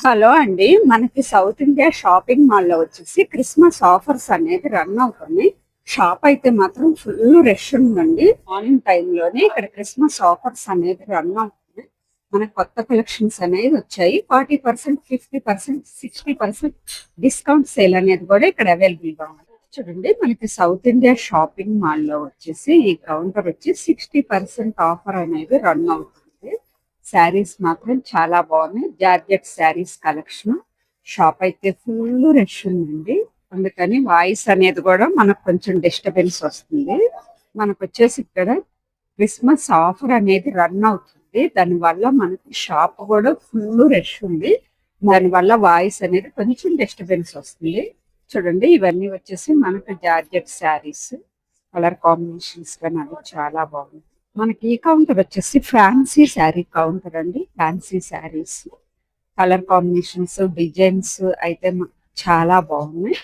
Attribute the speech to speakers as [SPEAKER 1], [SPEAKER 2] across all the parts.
[SPEAKER 1] Hello అండి. మనకి south India shopping మాల్లో వచ్చేసి క్రిస్మస్ ఆఫర్స్ అనేది రన్ అవుతుంది షాప్ అయితే మాత్రం ఫుల్ రష్ ఉందండి. మార్నింగ్ టైంలోనే ఇక్కడ క్రిస్మస్ ఆఫర్స్ అనేది రన్ అవుతుంది మనకి కొత్త కలెక్షన్స్ అనేది వచ్చాయి. Forty percent fifty percent sixty percent discount sale అనేది కూడా ఇక్కడ అవైలబుల్గా ఉంది. చూడండి మనకి సౌత్ ఇండియా షాపింగ్ మాల్లో వచ్చేసి ఈ కౌంటర్ వచ్చి సిక్స్టీ పర్సెంట్ ఆఫర్ అనేది రన్ అవుతుంది. శారీస్ మాత్రం చాలా బాగున్నాయి. Georgette saris collection. షాప్ అయితే ఫుల్ రష్ ఉందండి. అందుకని వాయిస్ అనేది కూడా మనకు కొంచెం డిస్టర్బెన్స్ వస్తుంది. మనకు వచ్చేసి ఇక్కడ క్రిస్మస్ ఆఫర్ అనేది రన్ అవుతుంది. దానివల్ల మనకి షాప్ కూడా ఫుల్ రష్ ఉంది. దానివల్ల వాయిస్ అనేది కొంచెం డిస్టర్బెన్స్ వస్తుంది. చూడండి ఇవన్నీ వచ్చేసి మనకు జార్జెట్ శారీస్. కలర్ కాంబినేషన్స్ కానీ అవి చాలా బాగుంది మనకి ఈ కౌంటర్ వచ్చేసి ఫ్యాన్సీ శారీ కౌంటర్ అండి. Fancy saris. Colour combinations designs అయితే చాలా బాగున్నాయి.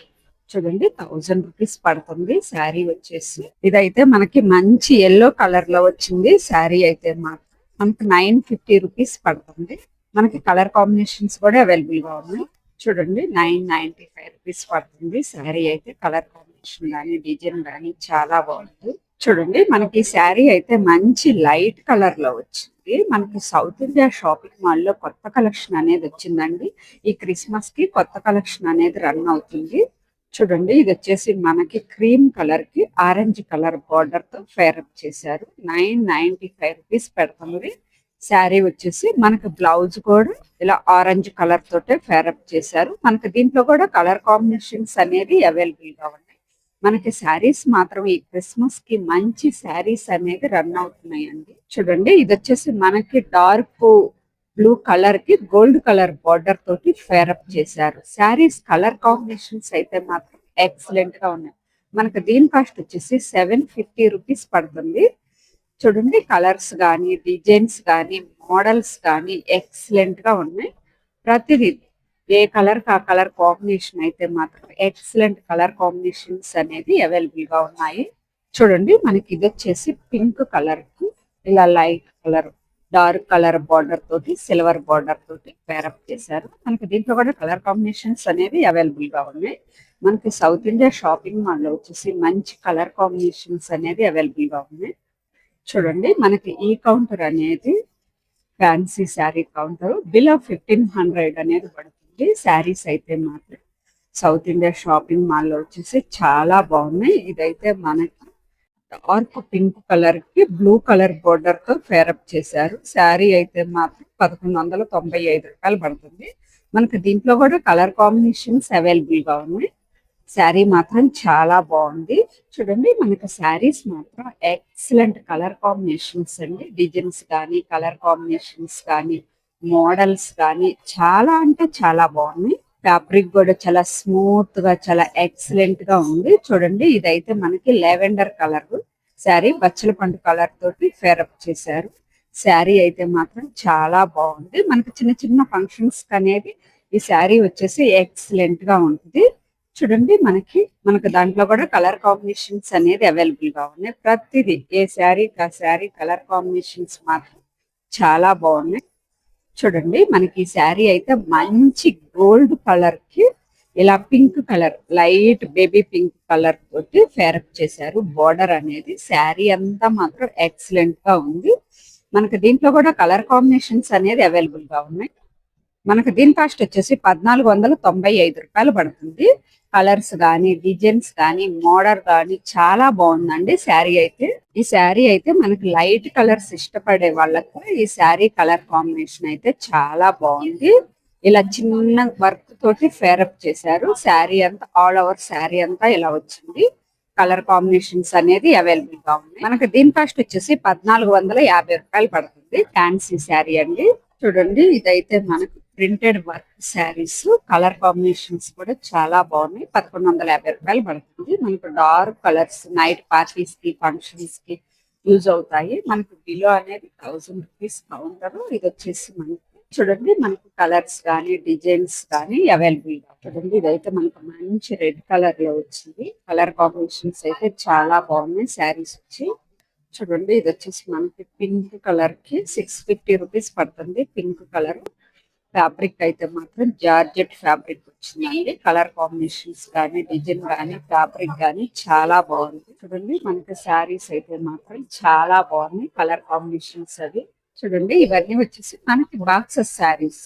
[SPEAKER 1] చూడండి థౌజండ్ రూపీస్ పడుతుంది శారీ వచ్చేసి. ఇదైతే మనకి మంచి ఎల్లో కలర్లో వచ్చింది శారీ అయితే మాకు మనకి నైన్ ఫిఫ్టీ రూపీస్ పడుతుంది. మనకి కలర్ కాంబినేషన్స్ కూడా అవైలబుల్గా ఉన్నాయి. చూడండి నైన్ నైన్టీ ఫైవ్ రూపీస్ పడుతుంది శారీ అయితే. కలర్ కాంబినేషన్ కానీ డిజైన్ కానీ చాలా బాగుంది. చూడండి మనకి శారీ అయితే మంచి లైట్ కలర్లో వచ్చింది. మనకి సౌత్ ఇండియా షాపింగ్ మాల్లో కొత్త కలెక్షన్ అనేది వచ్చిందండి. ఈ క్రిస్మస్కి కొత్త కలెక్షన్ అనేది రన్ అవుతుంది. చూడండి ఇది వచ్చేసి మనకి క్రీమ్ కలర్కి ఆరెంజ్ కలర్ బార్డర్తో ఫేరప్ చేశారు. నైన్ నైన్టీ ఫైవ్ రూపీస్ పెడుతుంది. శారీ వచ్చేసి మనకి బ్లౌజ్ కూడా ఇలా ఆరెంజ్ కలర్ తోటే ఫేరప్ చేశారు. మనకి దీంట్లో కూడా కలర్ కాంబినేషన్స్ అనేది అవైలబుల్గా ఉన్నాయి. మనకి శారీస్ మాత్రం ఈ క్రిస్మస్కి మంచి శారీస్ అనేది రన్ అవుతున్నాయండి. చూడండి ఇది వచ్చేసి మనకి డార్క్ బ్లూ కలర్కి గోల్డ్ కలర్ బార్డర్ తోటి ఫేరప్ చేశారు. శారీస్ కలర్ కాంబినేషన్స్ అయితే మాత్రం ఎక్సలెంట్గా ఉన్నాయి. మనకి దీని కాస్ట్ వచ్చేసి సెవెన్ ఫిఫ్టీ రూపీస్ పడుతుంది. చూడండి కలర్స్ కానీ డిజైన్స్ కానీ మోడల్స్ కానీ ఎక్సలెంట్గా ఉన్నాయి. ప్రతిదీ ఏ కలర్ ఆ కలర్ కాంబినేషన్ అయితే మాత్రం ఎక్సలెంట్ కలర్ కాంబినేషన్స్ అనేది అవైలబుల్గా ఉన్నాయి. చూడండి మనకి ఇది వచ్చేసి పింక్ కలర్కి ఇలా light colour dark colour border తోటి సిల్వర్ బార్డర్ తోటి పేరప్ చేశారు. మనకి దీంట్లో కూడా కలర్ కాంబినేషన్స్ అనేవి అవైలబుల్గా ఉన్నాయి. మనకి సౌత్ ఇండియా షాపింగ్ మాల్లో వచ్చేసి మంచి కలర్ కాంబినేషన్స్ అనేది అవైలబుల్గా ఉన్నాయి. చూడండి మనకి ఈ కౌంటర్ అనేది fancy sari counter. Below fifteen hundred అనేది పడుతుంది. శారీస్ అయితే మాత్రం సౌత్ ఇండియా షాపింగ్ మాల్లో వచ్చేసి చాలా బాగున్నాయి. ఇదైతే మనకి డార్క్ పింక్ కలర్కి బ్లూ కలర్ బోర్డర్తో ఫేరప్ చేశారు. శారీ అయితే మాత్రం పదకొండు వందల తొంభై ఐదు రూపాయలు పడుతుంది. మనకి దీంట్లో కూడా కలర్ కాంబినేషన్స్ అవైలబుల్గా ఉన్నాయి. శారీ మాత్రం చాలా బాగుంది. చూడండి మనకి శారీస్ మాత్రం ఎక్సలెంట్ కలర్ కాంబినేషన్స్ అండి. డిజైన్స్ కానీ కలర్ కాంబినేషన్స్ కానీ మోడల్స్ కానీ చాలా అంటే చాలా బాగున్నాయి. ఫ్యాబ్రిక్ కూడా చాలా స్మూత్గా చాలా ఎక్సలెంట్గా ఉంది. చూడండి ఇదైతే మనకి లెవెండర్ కలర్. శారీ బచ్చల పండు కలర్ తోటి ఫేరప్ చేశారు. శారీ అయితే మాత్రం చాలా బాగుంది. మనకి చిన్న చిన్న ఫంక్షన్స్ అనేది ఈ శారీ వచ్చేసి ఎక్సలెంట్గా ఉంటుంది చూడండి మనకి మనకు దాంట్లో కూడా కలర్ కాంబినేషన్స్ అనేది అవైలబుల్గా ఉన్నాయి. ప్రతిదీ ఏ శారీ ఆ శారీ కలర్ కాంబినేషన్స్ మాత్రం చాలా బాగున్నాయి. చూడండి మనకి శారీ అయితే మంచి గోల్డ్ కలర్కి ఇలా pink colour light baby pink colour తోటి ఫేరప్ చేశారు. బోర్డర్ అనేది శారీ అంతా మాత్రం ఎక్సలెంట్గా ఉంది. మనకి దీంట్లో కూడా కలర్ కాంబినేషన్స్ అనేది అవైలబుల్గా ఉన్నాయి. మనకు దీని కాస్ట్ వచ్చేసి పద్నాలుగు వందల తొంభై ఐదు రూపాయలు పడుతుంది. కలర్స్ కానీ డిజైన్స్ కానీ మోడల్ కానీ చాలా బాగుందండి. శారీ అయితే ఈ శారీ అయితే మనకి లైట్ కలర్స్ ఇష్టపడే వాళ్ళకు ఈ శారీ కలర్ కాంబినేషన్ అయితే చాలా బాగుంది. ఇలా చిన్న వర్క్ తోటి ఫేరప్ చేశారు. శారీ అంతా ఆల్ ఓవర్ శారీ అంతా ఇలా వచ్చింది. కలర్ కాంబినేషన్స్ అనేది అవైలబుల్గా ఉన్నాయి. మనకి దీని కాస్ట్ వచ్చేసి పద్నాలుగు వందల యాభై రూపాయలు పడుతుంది. ఫ్యాన్సీ శారీ అండి. చూడండి ఇదైతే మనకు printed work saris colour combinations కూడా చాలా బాగున్నాయి. పదకొండు వందల యాభై రూపాయలు పడుతుంది. మనకు డార్క్ కలర్స్ నైట్ పార్టీస్కి ఫంక్షన్స్కి యూజ్ అవుతాయి. మనకు బిలో అనేది థౌసండ్ రూపీస్ కౌంటర్ ఇది వచ్చేసి మనకి చూడండి మనకు కలర్స్ కానీ డిజైన్స్ కానీ అవైలబుల్ చూడండి. ఇదైతే మనకు మంచి రెడ్ కలర్లో వచ్చింది. కలర్ కాంబినేషన్స్ అయితే చాలా బాగున్నాయి. శారీస్ వచ్చి చూడండి ఇది వచ్చేసి మనకి పింక్ కలర్కి సిక్స్ ఫిఫ్టీ రూపీస్ పడుతుంది. పింక్ కలర్ ఫ్యాబ్రిక్ అయితే మాత్రం జార్జెట్ ఫ్యాబ్రిక్ వచ్చిందండి. కలర్ కాంబినేషన్స్ కానీ డిజైన్ కానీ ఫ్యాబ్రిక్ కానీ చాలా బాగుంది. చూడండి మనకి శారీస్ అయితే మాత్రం చాలా బాగున్నాయి. కలర్ కాంబినేషన్స్ అవి. చూడండి ఇవన్నీ వచ్చేసి మనకి boxes saris.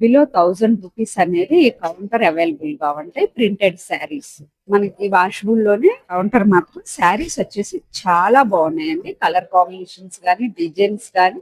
[SPEAKER 1] Below thousand rupees అనేది ఈ కౌంటర్ అవైలబుల్గా ఉంటాయి ప్రింటెడ్ శారీస్. మనకి వాషబుల్లోనే కౌంటర్ మాత్రం శారీస్ వచ్చేసి చాలా బాగున్నాయండి. కలర్ కాంబినేషన్స్ కానీ డిజైన్స్ కానీ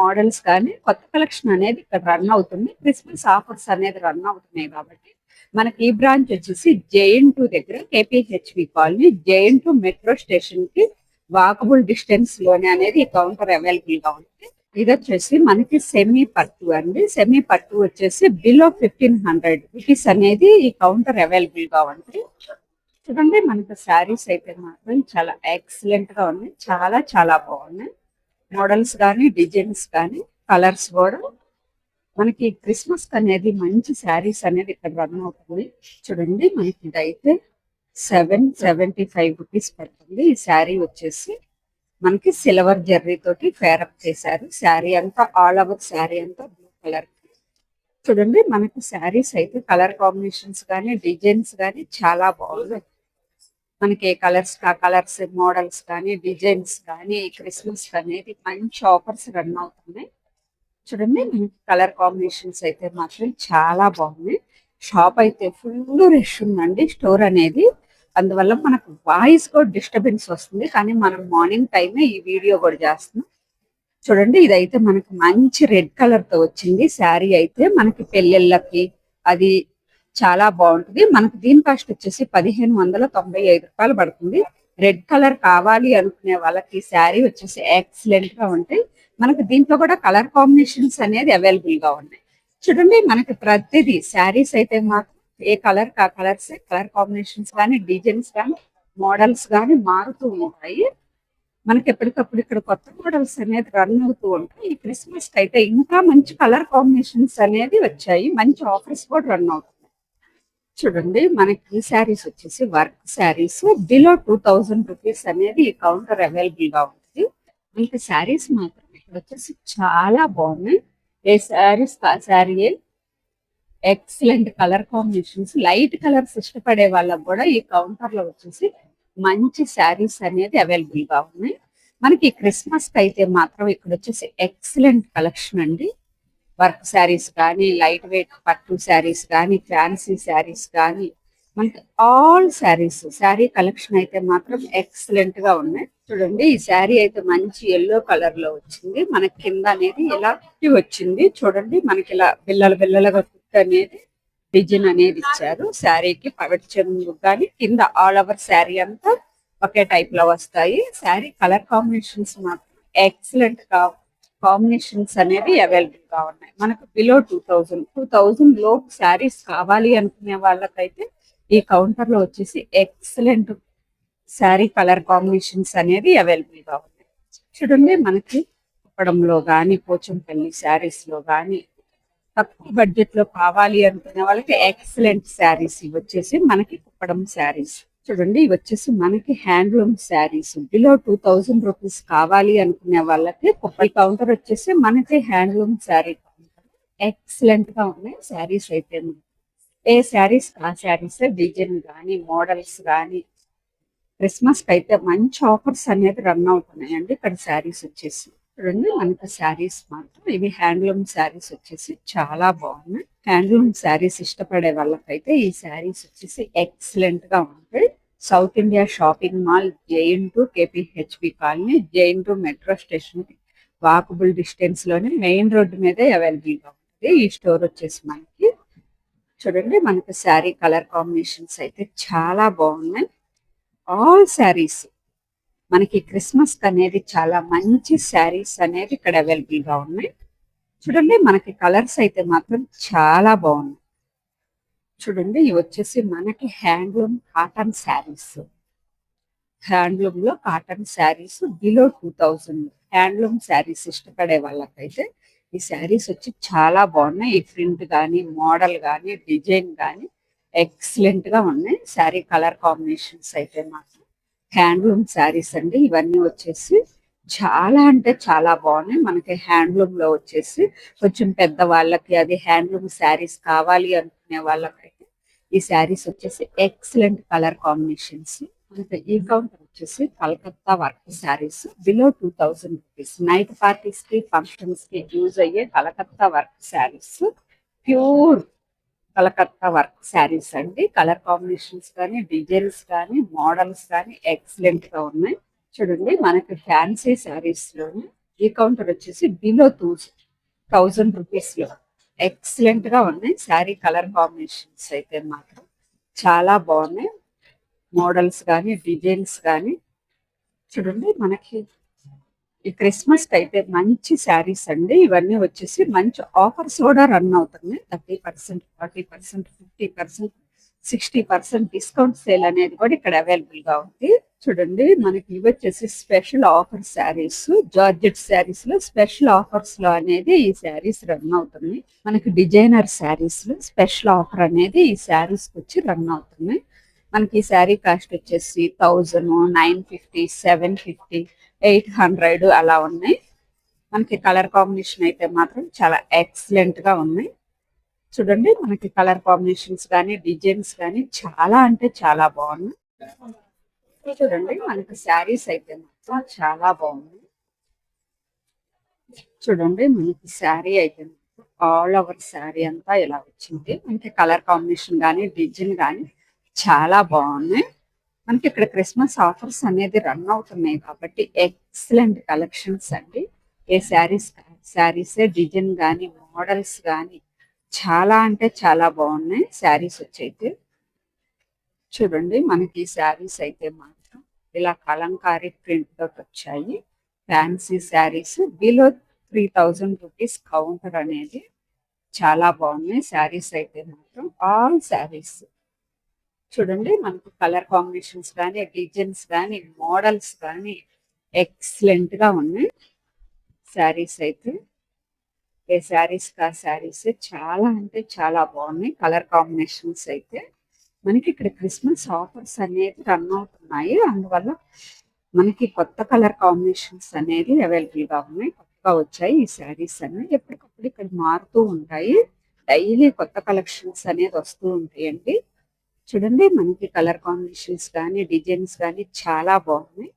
[SPEAKER 1] మోడల్స్ కానీ కొత్త కలెక్షన్ అనేది ఇక్కడ రన్ అవుతుంది. క్రిస్మస్ ఆఫర్స్ అనేది రన్ అవుతున్నాయి కాబట్టి మనకి ఈ బ్రాంచ్ వచ్చేసి జేఎన్ టూ దగ్గర కేపీహెచ్వి కాలనీ జేఎన్ టూ మెట్రో స్టేషన్కి వాకబుల్ డిస్టెన్స్లోనే అనేది ఈ కౌంటర్ అవైలబుల్గా ఉంది. ఇది వచ్చేసి మనకి సెమీ పట్టు అండి. సెమీ పట్టు వచ్చేసి బిలో ఫిఫ్టీన్ హండ్రెడ్ రూపీస్ అనేది ఈ కౌంటర్ అవైలబుల్గా ఉంది. చూడండి మనకి శారీస్ అయితే మాత్రం చాలా ఎక్సలెంట్గా ఉన్నాయి. చాలా చాలా బాగున్నాయి. మోడల్స్ కానీ డిజైన్స్ కానీ కలర్స్ కూడా. మనకి క్రిస్మస్ అనేది మంచి శారీస్ అనేది ఇక్కడ రన్ అవుతుంది చూడండి మనకి ఇదైతే సెవెన్ సెవెంటీ ఫైవ్ రూపీస్ పడుతుంది. ఈ శారీ వచ్చేసి మనకి సిల్వర్ జర్రీ తోటి ఫేరప్ చేశారు. శారీ అంతా ఆల్ ఓవర్ శారీ అంతా బ్లూ కలర్. చూడండి మనకి శారీస్ అయితే కలర్ కాంబినేషన్స్ కానీ డిజైన్స్ కానీ చాలా బాగున్నాయి. మనకి కలర్స్ కలర్స్ మోడల్స్ కానీ డిజైన్స్ కానీ క్రిస్మస్ అనేది మంచి ఆఫర్స్ రన్ అవుతున్నాయి. చూడండి కలర్ కాంబినేషన్స్ అయితే మాత్రం చాలా బాగున్నాయి. షాప్ అయితే ఫుల్ రష్ ఉందండి స్టోర్ అనేది. అందువల్ల మనకు వాయిస్ కూడా డిస్టర్బెన్స్ వస్తుంది కానీ మనం మార్నింగ్ టైమే ఈ వీడియో కూడా చేస్తున్నాం. చూడండి ఇదైతే మనకి మంచి రెడ్ కలర్తో వచ్చింది. శారీ అయితే మనకి పెళ్ళిళ్ళకి అది చాలా బాగుంటుంది. మనకి దీని కాస్ట్ వచ్చేసి పదిహేను వందల తొంభై ఐదు రూపాయలు పడుతుంది. రెడ్ కలర్ కావాలి అనుకునే వాళ్ళకి శారీ వచ్చేసి ఎక్సలెంట్గా ఉంటాయి. మనకు దీంట్లో కూడా కలర్ కాంబినేషన్స్ అనేది అవైలబుల్గా ఉన్నాయి. చూడండి మనకి ప్రతిదీ శారీస్ అయితే మాత్రం ఏ కలర్ ఆ కలర్స్ కలర్ కాంబినేషన్స్ కానీ డిజైన్స్ కానీ మోడల్స్ కానీ మారుతూ ఉంటాయి. మనకి ఎప్పటికప్పుడు ఇక్కడ కొత్త మోడల్స్ అనేది రన్ అవుతూ ఉంటాయి. ఈ క్రిస్మస్ అయితే ఇంకా మంచి కలర్ కాంబినేషన్స్ అనేది వచ్చాయి. మంచి ఆఫర్స్ కూడా రన్ అవుతాయి చూడండి మనకి ఈ శారీస్ వచ్చేసి work saris. Below two thousand rupees అనేది ఈ కౌంటర్ అవైలబుల్గా ఉంటుంది మనకి శారీస్ మాత్రం ఇక్కడ వచ్చేసి చాలా బాగున్నాయి. ఏ saris sari excellent colour combinations light colours ఇష్టపడే వాళ్ళకి కూడా ఈ కౌంటర్లో వచ్చేసి మంచి శారీస్ అనేది అవైలబుల్గా ఉన్నాయి. మనకి క్రిస్మస్కి అయితే మాత్రం ఇక్కడ వచ్చేసి ఎక్సలెంట్ కలెక్షన్ అండి. వర్క్ శారీస్ కానీ లైట్ వెయిట్ పట్టు శారీస్ కానీ ఫ్యాన్సీ శారీస్ కానీ మనకి ఆల్ శారీస్ శారీ కలెక్షన్ అయితే మాత్రం ఎక్సలెంట్గా ఉన్నాయి. చూడండి ఈ శారీ అయితే మంచి ఎల్లో కలర్లో వచ్చింది. మనకి కింద అనేది ఇలా వచ్చింది. చూడండి మనకి ఇలా బిల్లల బిల్లలుగా కుట్టి అనేది డిజైన్ అనేది ఇచ్చారు. శారీకి పగటి చెంగు కానీ కింద ఆల్ ఓవర్ శారీ అంతా ఒకే టైప్లో వస్తాయి. శారీ కలర్ కాంబినేషన్స్ మాత్రం ఎక్సలెంట్గా కాంబినేషన్స్ అనేవి అవైలబుల్గా ఉన్నాయి. మనకు బిలో టూ థౌజండ్ టూ థౌజండ్లో శారీస్ కావాలి అనుకునే వాళ్ళకైతే ఈ కౌంటర్లో వచ్చేసి ఎక్సలెంట్ శారీ కలర్ కాంబినేషన్స్ అనేవి అవైలబుల్గా ఉన్నాయి. చూడండి మనకి కుప్పడంలో కానీ పోచంపల్లి శారీస్లో లో తక్కువ బడ్జెట్లో కావాలి అనుకునే వాళ్ళకి ఎక్సలెంట్ శారీస్ ఇవి వచ్చేసి మనకి కుప్పడం శారీస్. చూడండి ఇవి వచ్చేసి మనకి handloom saris. Below two thousand rupees కావాలి అనుకునే వాళ్ళకి కుప్పి కౌంటర్ వచ్చేసి మనకి హ్యాండ్లూమ్ శారీ. కౌంటర్ ఎక్సలెంట్గా ఉన్నాయి శారీస్ అయితే. ఏ శారీస్? ఆ శారీస్ డిజైన్ కానీ మోడల్స్ కానీ క్రిస్మస్కి అయితే మంచి ఆఫర్స్ అనేది రన్ అవుతున్నాయండి ఇక్కడ శారీస్ వచ్చేసి. చూడండి మనకి శారీస్ మాత్రం ఇవి హ్యాండ్లూమ్ శారీస్ వచ్చేసి చాలా బాగున్నాయి. హ్యాండ్లూమ్ శారీస్ ఇష్టపడే వాళ్ళకైతే ఈ శారీస్ వచ్చేసి ఎక్సలెంట్గా ఉంటాయి. South India shopping mall JNTU KPHB colony JNTU metro station walkable డిస్టెన్స్లోనే main road మీదే అవైలబుల్గా ఉంటుంది ఈ స్టోర్ వచ్చేసి మనకి చూడండి మనకి శారీ కలర్ కాంబినేషన్స్ అయితే చాలా బాగున్నాయి. ఆల్ శారీస్ మనకి క్రిస్మస్ అనేది చాలా మంచి శారీస్ అనేది ఇక్కడ అవైలబుల్గా ఉన్నాయి. చూడండి మనకి కలర్స్ అయితే మాత్రం చాలా బాగున్నాయి. చూడండి ఇవి వచ్చేసి మనకి handloom cotton saris. హ్యాండ్లూమ్లో cotton saris below two thousand. Handloom saris ఇష్టపడే వాళ్ళకైతే ఈ శారీస్ వచ్చి చాలా బాగున్నాయి. ఈ ప్రింట్ కానీ మోడల్ కానీ డిజైన్ కానీ ఎక్సలెంట్గా ఉన్నాయి. శారీ కలర్ కాంబినేషన్స్ అయితే మాత్రం హ్యాండ్లూమ్ శారీస్ అండి. ఇవన్నీ వచ్చేసి చాలా అంటే చాలా బాగున్నాయి. మనకి హ్యాండ్లూమ్లో వచ్చేసి కొంచెం పెద్ద వాళ్ళకి అది హ్యాండ్లూమ్ శారీస్ కావాలి అనుకునే వాళ్ళకైతే ఈ శారీస్ వచ్చేసి ఎక్సలెంట్ కలర్ కాంబినేషన్స్. ఈ కౌంటర్ వచ్చేసి Calcutta work saris. Below two thousand rupees night పార్టీస్కి ఫంక్షన్స్కి యూజ్ అయ్యే Calcutta work saris. Pure Calcutta work saris అండి. కలర్ కాంబినేషన్స్ కానీ డిజైన్స్ కానీ మోడల్స్ కానీ ఎక్సలెంట్గా ఉన్నాయి. చూడండి మనకి ఫ్యాన్సీ శారీస్లోని ఈ కౌంటర్ వచ్చేసి బిలో టూ థౌజండ్ రూపీస్లో. ఎక్సలెంట్గా ఉన్నాయి. శారీ కలర్ కాంబినేషన్స్ అయితే మాత్రం చాలా బాగున్నాయి. మోడల్స్ కానీ డిజైన్స్ కానీ చూడండి మనకి ఈ క్రిస్మస్కి అయితే మంచి శారీస్ అండి. ఇవన్నీ వచ్చేసి మంచి ఆఫర్స్ కూడా రన్ అవుతున్నాయి. Thirty percent forty percent fifty percent sixty percent discount sale అనేది కూడా ఇక్కడ అవైలబుల్గా ఉంది. చూడండి మనకి ఇవి వచ్చేసి స్పెషల్ ఆఫర్ శారీస్ జార్జెట్ శారీస్లో స్పెషల్ ఆఫర్స్లో అనేది ఈ శారీస్ రన్ అవుతుంది. మనకి డిజైనర్ శారీస్లో స్పెషల్ ఆఫర్ అనేది ఈ శారీస్ వచ్చి రన్ అవుతుంది. మనకి ఈ శారీ కాస్ట్ వచ్చేసి thousand nine fifty seven fifty eight hundred అలా ఉన్నాయి. మనకి కలర్ కాంబినేషన్ అయితే మాత్రం చాలా ఎక్సలెంట్గా ఉన్నాయి. చూడండి మనకి కలర్ కాంబినేషన్స్ కానీ డిజైన్స్ కానీ చాలా అంటే చాలా బాగున్నాయి. చూడండి మనకి శారీస్ అయితే మాత్రం చాలా బాగుంది చూడండి మనకి శారీ అయితే ఆల్ ఓవర్ శారీ అంతా ఇలా వచ్చింది. మనకి కలర్ కాంబినేషన్ కానీ డిజైన్ కానీ చాలా బాగున్నాయి. మనకి ఇక్కడ క్రిస్మస్ ఆఫర్స్ అనేది రన్ అవుతున్నాయి కాబట్టి ఎక్సలెంట్ కలెక్షన్స్ అండి. ఏ శారీస్ శారీసే డిజైన్ కానీ మోడల్స్ కానీ చాలా అంటే చాలా బాగున్నాయి. శారీస్ వచ్చైతే చూడండి మనకి శారీస్ అయితే మాత్రం ఇలా కలంకారీ ప్రింట్ తోటి వచ్చాయి. Fancy saris. Below three thousand rupees counter అనేది చాలా బాగున్నాయి. శారీస్ అయితే మాత్రం ఆల్ శారీస్. చూడండి మనకు కలర్ కాంబినేషన్స్ కానీ డిజైన్స్ కానీ మోడల్స్ కానీ ఎక్సలెంట్గా ఉన్నాయి. శారీస్ అయితే ఏ శారీస్ కా శారీస్ చాలా అంటే చాలా బాగున్నాయి. కలర్ కాంబినేషన్స్ అయితే మనకి ఇక్కడ క్రిస్మస్ ఆఫర్స్ అనేది రన్ అవుతున్నాయి. అందువల్ల మనకి కొత్త కలర్ కాంబినేషన్స్ అనేది అవైలబుల్గా ఉన్నాయి. కొత్తగా వచ్చాయి ఈ శారీస్ అనేవి ఎప్పటికప్పుడు ఇక్కడ మారుతూ ఉంటాయి. డైలీ కొత్త కలెక్షన్స్ అనేది వస్తూ ఉంటాయండి. చూడండి మనకి కలర్ కాంబినేషన్స్ కానీ డిజైన్స్ కానీ చాలా బాగున్నాయి.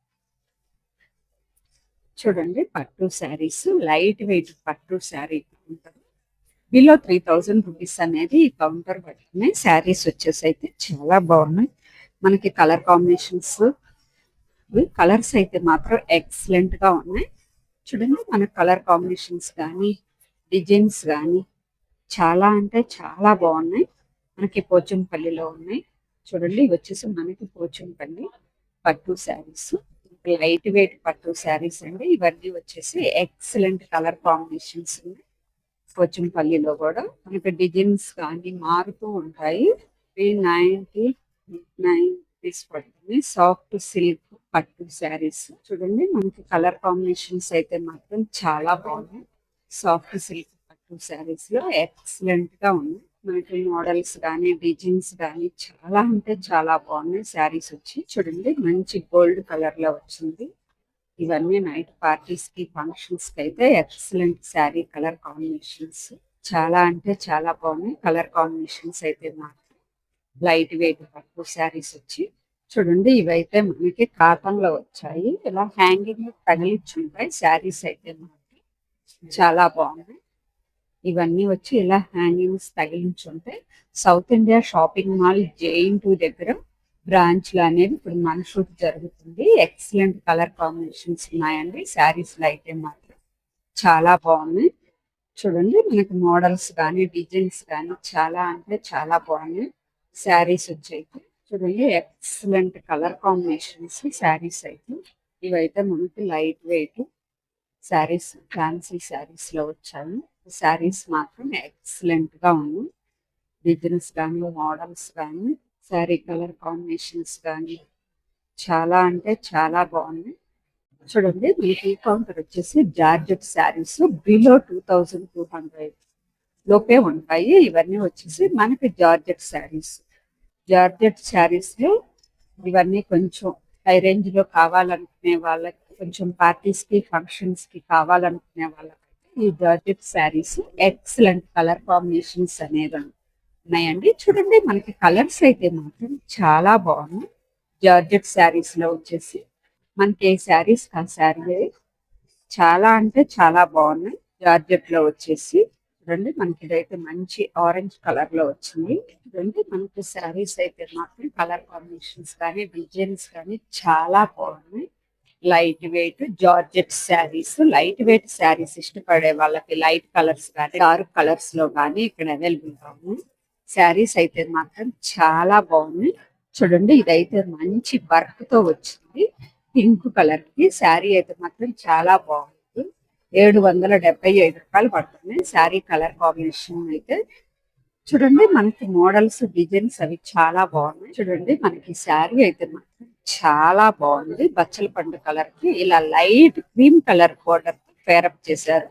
[SPEAKER 1] చూడండి పట్టు శారీస్ లైట్ వెయిట్ పట్టు sari counter below three thousand rupees అనేది ఈ కౌంటర్ పట్టుకున్నాయి శారీస్ వచ్చేసి అయితే చాలా బాగున్నాయి. మనకి కలర్ కాంబినేషన్స్ కలర్స్ అయితే మాత్రం ఎక్సలెంట్గా ఉన్నాయి. చూడండి మన కలర్ కాంబినేషన్స్ కానీ డిజైన్స్ కానీ చాలా అంటే చాలా బాగున్నాయి. మనకి పోచంపల్లిలో ఉన్నాయి. చూడండి ఇవి వచ్చేసి మనకి పోచంపల్లి పట్టు శారీస్. లైట్ వెయిట్ పట్టు శారీస్ అండి. ఇవన్నీ వచ్చేసి ఎక్సలెంట్ కలర్ కాంబినేషన్స్ ఉన్నాయి. పోచంపల్లిలో కూడా. మనకి డిజైన్స్ కానీ మారుతూ ఉంటాయి. త్రీ నైన్టీ నైన్ రూపీస్ పడుతుంది. సాఫ్ట్ సిల్క్ పట్టు శారీస్. చూడండి మనకి కలర్ కాంబినేషన్స్ అయితే మాత్రం చాలా బాగున్నాయి. సాఫ్ట్ సిల్క్ పట్టు శారీస్లో ఎక్సలెంట్గా ఉన్నాయి. మనకి మోడల్స్ కానీ డిజైన్స్ కానీ చాలా అంటే చాలా బాగున్నాయి. శారీస్ వచ్చి చూడండి మంచి గోల్డ్ కలర్లో వచ్చింది. ఇవన్నీ నైట్ పార్టీస్కి ఫంక్షన్స్కి అయితే ఎక్సలెంట్ శారీ కలర్ కాంబినేషన్స్. చాలా అంటే చాలా బాగున్నాయి. కలర్ కాంబినేషన్స్ అయితే మాత్రం లైట్ వెయిట్ పట్టు శారీస్ వచ్చి చూడండి ఇవైతే మనకి కాటన్లో వచ్చాయి. ఇలా హ్యాంగింగ్ తగిలిచ్చి ఉంటాయి శారీస్ అయితే మనకి చాలా బాగున్నాయి. ఇవన్నీ వచ్చి ఇలా hangings తగిలించుంటాయి South India shopping mall JNTU దగ్గర బ్రాంచ్లో అనేది ఇప్పుడు మన షూట్ జరుగుతుంది. ఎక్సలెంట్ కలర్ కాంబినేషన్స్ ఉన్నాయండి. శారీస్లో అయితే మాత్రం చాలా బాగున్నాయి. చూడండి మనకి మోడల్స్ కానీ డిజైన్స్ కానీ చాలా అంటే చాలా బాగున్నాయి. శారీస్ వచ్చాయి చూడండి ఎక్సలెంట్ కలర్ కాంబినేషన్స్ శారీస్ అయితే. ఇవైతే మనకి లైట్ వెయిట్ శారీస్ ఫ్యాన్సీ శారీస్లో వచ్చాయి. శారీస్ మాత్రం ఎక్సలెంట్గా ఉన్నాయి డిజైన్స్ కానీ మోడల్స్ కానీ శారీ కలర్ కాంబినేషన్స్ కానీ చాలా అంటే చాలా బాగున్నాయి. చూడండి మీకు కౌంటర్ వచ్చేసి georgette saris below two thousand two hundred లోపే ఉంటాయి. ఇవన్నీ వచ్చేసి మనకి జార్జెట్ శారీస్. జార్జెట్ శారీస్లో ఇవన్నీ కొంచెం హై రేంజ్లో కావాలనుకునే వాళ్ళకి కొంచెం పార్టీస్కి ఫంక్షన్స్కి కావాలనుకునే వాళ్ళకి ఈ georgette saris excellent colour combinations అనేది ఉన్నాయండి. చూడండి మనకి కలర్స్ అయితే మాత్రం చాలా బాగున్నాయి. జార్జెట్ శారీస్లో వచ్చేసి మనకి ఏ శారీస్ ఆ శారీ చాలా అంటే చాలా బాగున్నాయి. జార్జెట్లో వచ్చేసి చూడండి మనకి ఇదైతే మంచి ఆరెంజ్ కలర్లో వచ్చింది. చూడండి మనకి శారీస్ అయితే మాత్రం కలర్ కాంబినేషన్స్ కానీ డిజైన్స్ కానీ చాలా బాగున్నాయి. Light weight georgette saris. Light weight saris ఇష్టపడే వాళ్ళకి లైట్ కలర్స్ కానీ డార్క్ కలర్స్లో కానీ ఇక్కడ అవైలబుల్గా శారీస్ అయితే మాత్రం చాలా బాగుంది చూడండి ఇదైతే మంచి వర్క్తో వచ్చింది. పింక్ కలర్కి శారీ అయితే మాత్రం చాలా బాగుంది. ఏడు వందల డెబ్బై ఐదు రూపాయలు పడుతుంది శారీ కలర్ కాంబినేషన్ అయితే. చూడండి మనకి మోడల్స్ డిజైన్స్ అవి చాలా బాగున్నాయి. చూడండి మనకి శారీ అయితే మాత్రం చాలా బాగుంది. బచ్చల పండు కలర్కి ఇలా light cream colour border pair up చేశారు.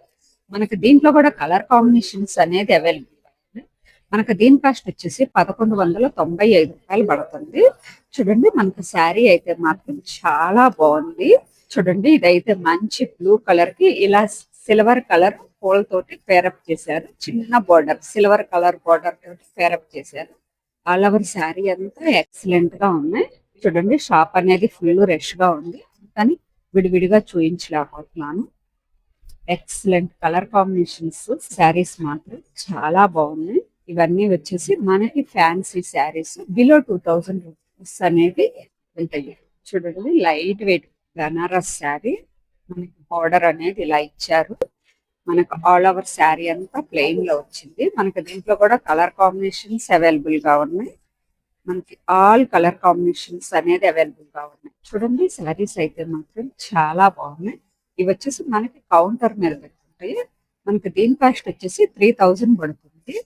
[SPEAKER 1] మనకి దీంట్లో కూడా కలర్ కాంబినేషన్స్ అనేది అవైలబుల్ మనకు దీని కాస్ట్ వచ్చేసి పదకొండు వందల తొంభై ఐదు రూపాయలు పడుతుంది. చూడండి మనకి శారీ అయితే మాత్రం చాలా బాగుంది. చూడండి ఇదైతే మంచి బ్లూ కలర్కి ఇలా సిల్వర్ కలర్ పూల తోటి పేరప్ చేశారు. చిన్న బోర్డర్ సిల్వర్ కలర్ బోర్డర్ తోటి పేరప్ చేశారు. ఆల్ ఓవర్ శారీ అంతా ఎక్సలెంట్గా ఉన్నాయి. చూడండి షాప్ అనేది ఫుల్ రష్గా ఉంది. కానీ విడివిడిగా చూయించలేకపోతున్నాను. ఎక్సలెంట్ కలర్ కాంబినేషన్స్ శారీస్ మాత్రం చాలా బాగున్నాయి. ఇవన్నీ వచ్చేసి మనకి fancy saris below two thousand rupees అనేవి ఉంటాయి. చూడండి లైట్ వెయిట్ బనారస్ శారీ మనకి బార్డర్ అనేది ఇలా ఇచ్చారు. మనకు ఆల్ ఓవర్ శారీ అంతా ప్లెయిన్లో వచ్చింది. మనకి దీంట్లో కూడా కలర్ కాంబినేషన్స్ అవైలబుల్గా ఉన్నాయి. మనకి ఆల్ కలర్ కాంబినేషన్స్ అనేది అవైలబుల్గా ఉన్నాయి. చూడండి శారీస్ అయితే మాత్రం చాలా బాగున్నాయి. ఇవి వచ్చేసి మనకి కౌంటర్ మీద పెట్టుకుంటాయి మనకి దీని కాస్ట్ వచ్చేసి త్రీ థౌజండ్ పడుతుంది.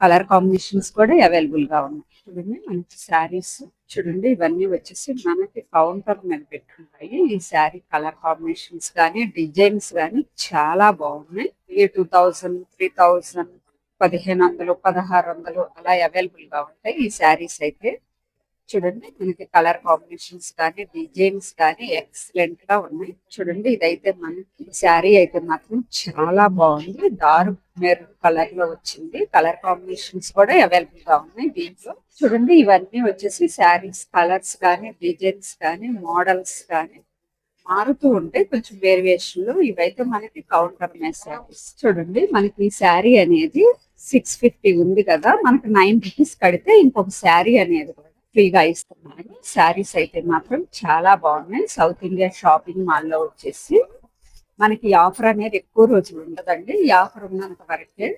[SPEAKER 1] కలర్ కాంబినేషన్స్ కూడా అవైలబుల్గా ఉన్నాయి. చూడండి మనకి శారీస్ చూడండి ఇవన్నీ వచ్చేసి మనకి కౌంటర్ మీద పెట్టుకుంటాయి. ఈ శారీ కలర్ కాంబినేషన్స్ కానీ డిజైన్స్ కానీ చాలా బాగున్నాయి. ఈ టూ థౌజండ్ త్రీ థౌజండ్ పదిహేను వందలు పదహారు వందలు అలా అవైలబుల్గా ఉంటాయి. ఈ శారీస్ అయితే చూడండి మనకి కలర్ కాంబినేషన్స్ కానీ డిజైన్స్ కానీ ఎక్సలెంట్గా ఉన్నాయి. చూడండి ఇదైతే మనకి శారీ అయితే మాత్రం చాలా బాగుంది. డార్క్ మెరూన్ కలర్లో వచ్చింది. కలర్ కాంబినేషన్స్ కూడా అవైలబుల్గా ఉన్నాయి దీంట్లో. చూడండి ఇవన్నీ వచ్చేసి శారీస్ కలర్స్ కానీ డిజైన్స్ కానీ మోడల్స్ కానీ మారుతూ ఉంటాయి కొంచెం వేరియేషన్లో ఇవైతే మనకి కౌంటర్ మే శారీస్ చూడండి మనకి ఈ శారీ అనేది సిక్స్ ఫిఫ్టీ ఉంది కదా మనకి నైన్ రూపీస్ కడితే ఇంకొక శారీ అనేది కూడా ఫ్రీగా ఇస్తున్నారు శారీస్ అయితే మాత్రం చాలా బాగున్నాయి. సౌత్ ఇండియా షాపింగ్ మాల్లో వచ్చేసి మనకి ఆఫర్ అనేది ఎక్కువ రోజులు ఉండదండి. ఈ ఆఫర్ ఉన్నంత వరకే